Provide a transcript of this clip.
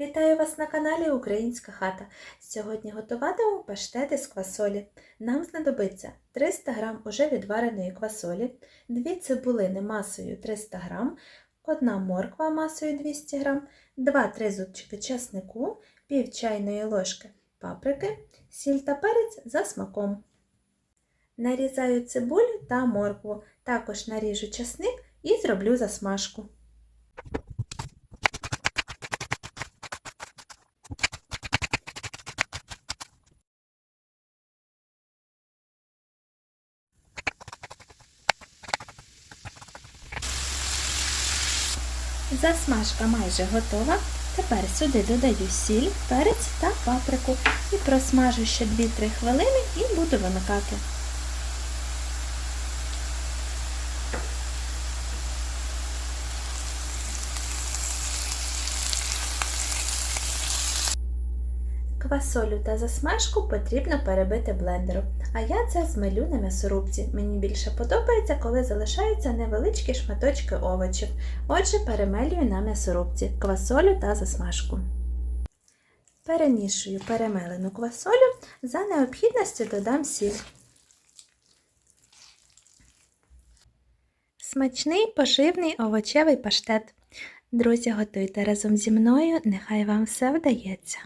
Вітаю вас на каналі Українська хата. Сьогодні готуватиму паштети з квасолі. Нам знадобиться 300 г уже відвареної квасолі, 2 цибулини масою 300 г, 1 морква масою 200 г, 2-3 зубчики часнику, пів чайної ложки паприки, сіль та перець за смаком. Нарізаю цибулю та моркву, також наріжу часник і зроблю засмажку. Засмажка майже готова. Тепер сюди додаю сіль, перець та паприку і просмажу ще 2-3 хвилини і буду вимикати. Квасолю та засмажку потрібно перебити блендером, а я це змелю на м'ясорубці. Мені більше подобається, коли залишаються невеличкі шматочки овочів. Отже, перемелюю на м'ясорубці квасолю та засмажку. Перемішую перемелену квасолю, за необхідності додам сіль. Смачний поживний овочевий паштет. Друзі, готуйте разом зі мною, нехай вам все вдається.